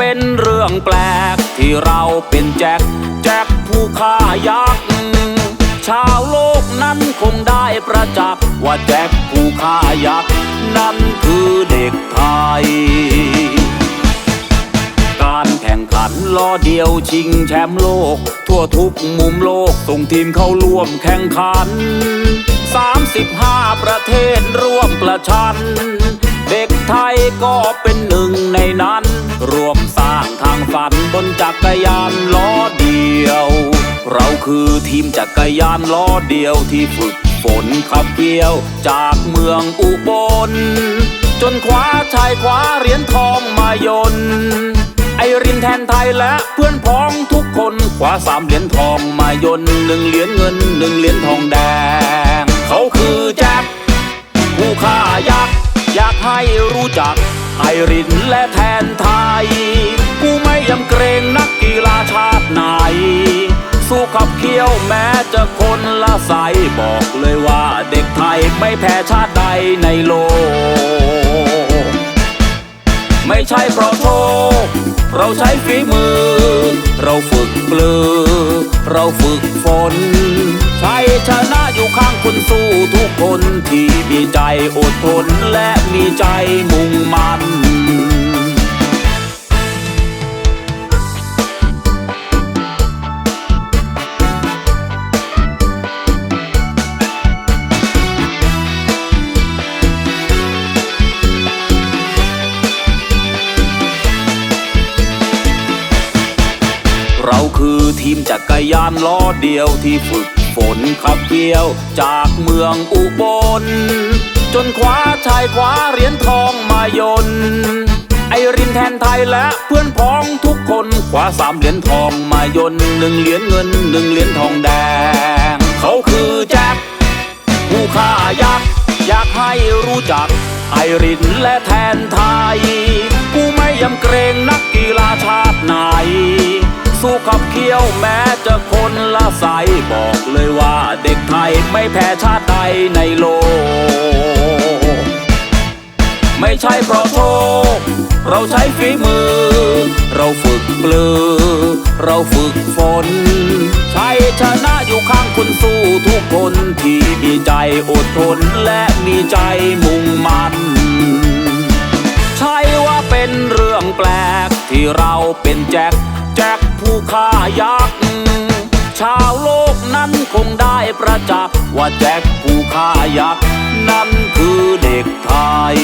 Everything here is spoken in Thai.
ป็นเรื่องแปลก ที่เราเป็นแจ็คแจ็คผู้ฆ่ายักษ์ชาวโลกนั้นคงได้ประจักษ์ว่าแจ็คผู้ฆ่ายักษ์นั้นคือเด็กไทย การแข่งขันล้อเดียวชิงแชมป์โลก ทั่วทุกมุมโลกส่งทีมเข้าร่วมแข่งขัน 35 ประเทศร่วมประชัน เด็กไทยก็เป็น ฝันบนจักรยานล้อเดียว เราคือทีมจักรยานล้อเดียวที่ฝึกฝนขับเกี่ยว จากเมืองอุบล จนคว้าชายคว้าเหรียญทองมายน ไอรินแทนไทยและเพื่อนพ้องทุกคนคว้าสามเหรียญทองมายนหนึ่งเหรียญเงินหนึ่งเหรียญทองแดง กไอรินและแทนไทย กูไม่ยำเกรงนักกีฬาชาติไหน สู้ขับเคี้ยวแม้จะคนละสายบอกเลยว่าเด็กไทยไม่แพ้ชาติใดในโลก ไม่ใช่เพราะโชคเราใช้ฝีมือ เราฝ ลือ เราฝึกฝนใช้ชนะอยู่ข้างคนสู้ทุกคนที่มีใจอดทนและมีใจมุ่งมั่น เราคือทีมจักรยานล้อเดียวที่ฝึกฝนขับเกี่ยว จากเมืองอุบล จนคว้าชายคว้าเหรียญทองมายน ไอรินแทนไทยและเพื่อนพ้องทุกคนคว้าสามเหรียญทองมายนหนึ่งเหรียญเงินหนึ่งเหรียญทองแดง เขาคือแจ็คผู้ฆ่ายักษ์อยากให้รู้จัก ไอรินและแทนไทยผู้ไม่ยำเกรงนักกีฬาชาติไหน สู้ขับเคี้ยวแม้จะคนละสายบอกเลยว่าเด็กไทยไม่แพ้ชาติใดในโลก ไม่ใช่เพราะโชคเราใช้ฝีมือ เราฝึกปลือ เราฝึกฝนใช้ชนะอยู่ข้างคนสู้ทุกคนที่มีใจอดทนและมีใจมุ่งมั่นใช่ว่าเป็นเรื่องแปลกที่เราเป็นแจ็คแจ็ค ผู้ฆ่ายักษ์ชาวโลกนั้นคงได้ประจักษ์ว่าแจ็คผู้ฆ่ายักษ์นั้นคือเด็กไทย